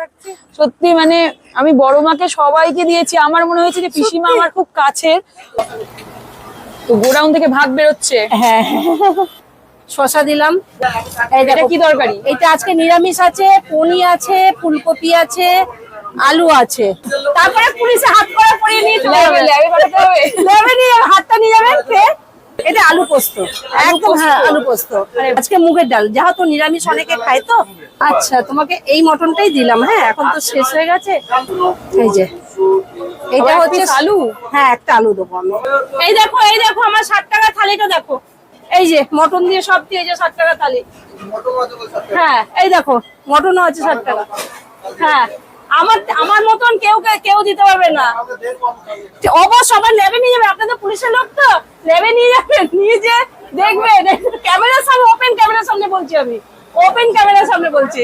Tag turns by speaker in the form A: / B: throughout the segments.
A: লাগছে? সত্যি মানে আমি বড় মাকে সবাইকে দিয়েছি। আমার মনে হয়েছে যে পিসিমা আমার খুব কাছের। তো গোডাউন থেকে ভাত বেরোচ্ছে।
B: হ্যাঁ। শশা দিলাম।
A: এটা কি তরকারি
B: এটা আজকে নিরামিষ আছে পনি আছে ফুলকপি আছে আলু আছে। তারপরে পুলিশে হাত করা পরিয়ে নিয়ে চলে যাবে
A: ল্যাবে পাঠাতে হবে
B: লেবে নিয়ে যাবে, হাতটা নিয়ে যাবেন খেয়ে। এটা আলু পোস্ত। একদম হ্যাঁ আলু পোস্ত। আজকে মুগের ডাল। যেহেতু নিরামিষ অনেকে খায় তো? আচ্ছা তোমাকে এই মটনটাই দিলাম হ্যাঁ এখন তো শেষ হয়ে গেছে। এই যে এইটা হচ্ছে
A: আলু?
B: হ্যাঁ একটা আলু দেবো আমি। এই দেখো এই দেখো আমার ষাট টাকা থালিটা দেখো। এই যে মটন দিয়ে সব দিয়ে যে ষাট টাকা থালি। হ্যাঁ এই দেখো মটনও আছে ষাট টাকা। হ্যাঁ আমার আমার মতন কেউ কেউ দিতে পারবে না। অবশ্য আবার লেবে নিয়ে যাবে আপনাদের পুলিশের লোক তো লেবে নিয়ে যাবে নিয়ে যে দেখবে। ক্যামেরার সামনে ওপেন ক্যামেরার সামনে বলছি আমি। ওপেন ক্যামেরার সামনে বলছি।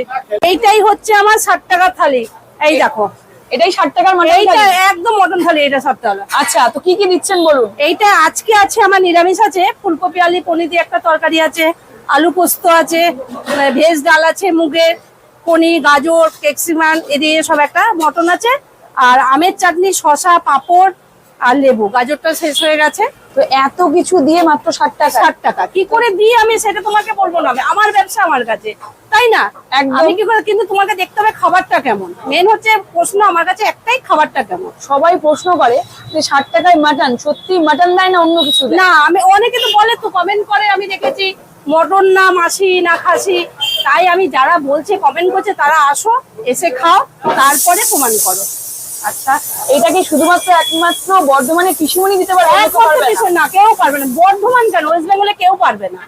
B: এইটাই হচ্ছে আমার ষাট টাকার থালি। এই দেখো।
A: এটাই ষাট টাকার মানে
B: এইটা একদম মটন থালি এটা ষাট টাকা।
A: আচ্ছা তো কি কি দিচ্ছেন বলুন?
B: এইটা আজকে আছে আমার নিরামিষ আছে। ফুলকপি আলু পনির দিয়ে একটা তরকারি আছে। আলু পোস্ত আছে ভেজ ডাল আছে মুগের। পনির গাজর কেকসিমান দিয়ে সব একটা মটন আছে। আর আমের চাটনি শশা পাঁপড় আর লেবু। গাজরটা শেষ হয়ে গেছে।
A: তো এত কিছু দিয়ে মাত্র ষাট টাকা?
B: ষাট টাকা। কি করে দিই আমি সেটা তোমাকে বলব না? আমি আমার ব্যবসা আমার কাছে। তাই না। আমি কি করে কিন্তু তোমাকে দেখতে হবে খাবারটা কেমন। মেন হচ্ছে প্রশ্ন আমার কাছে একটাই খাবারটা কেমন?
A: সবাই প্রশ্ন করে যে ষাট টাকায় মাটন সত্যি মাটন দেয় না অন্য কিছু
B: না আমি অনেকে তো বলে তো কমেন্ট করে আমি দেখেছি মটন না মাসি না খাসি। তাই আমি যারা বলছে কমেন্ট করছে তারা আসো এসে খাও তারপরে প্রমাণ করো।
A: আচ্ছা এটা কি শুধুমাত্র একমাত্র বর্ধমানে কৃষিমণি দিতে পারবে না?
B: না কেউ পারবে না। বর্ধমান কেন? ওয়েস্ট বেঙ্গলে কেউ পারবে না।